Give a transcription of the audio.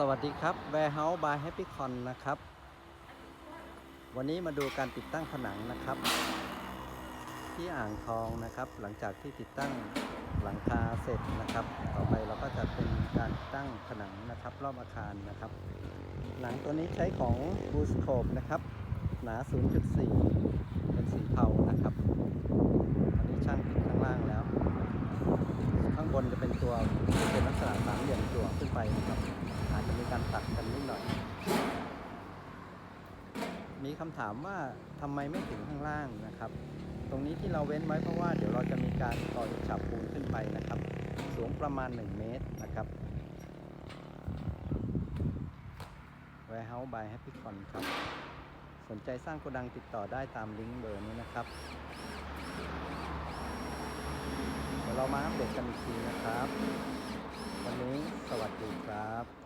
สวัสดีครับ Warehouse by Happy Con นะครับ วันนี้มาดูการติดตั้งผนังนะครับ ที่อ่างทองนะครับ หลังจากที่ติดตั้งหลังคาเสร็จนะครับ ต่อไปเราก็จะเป็นการติดตั้งผนังนะครับ รอบอาคารนะครับหนังตัวนี้ใช้ของ b o o s c o p e นะครับ หนา 0.4 เป็นสีเทานะครับตอนนี้ช่างติดข้างล่างแล้ว ข้างบนจะเป็นตัวที่เป็นลักษณะสามเหลี่ยมจั่วขึ้นไปนะครับ การตัดกันนิดหน่อย มีคำถามว่าทำไมไม่ถึงข้างล่างนะครับ ตรงนี้ที่เราเว้นไว้เพราะว่าเดี๋ยวเราจะมีการต่อฉาบปูนขึ้นไปนะครับ สูงประมาณ 1 เมตรนะครับ Warehouse by Happy Con ครับ สนใจสร้างโกดังติดต่อได้ตามลิงก์เบอร์นี้นะครับเดี๋ยวเรามาอัปเดตกันอีกทีนะครับ วันนี้สวัสดีครับ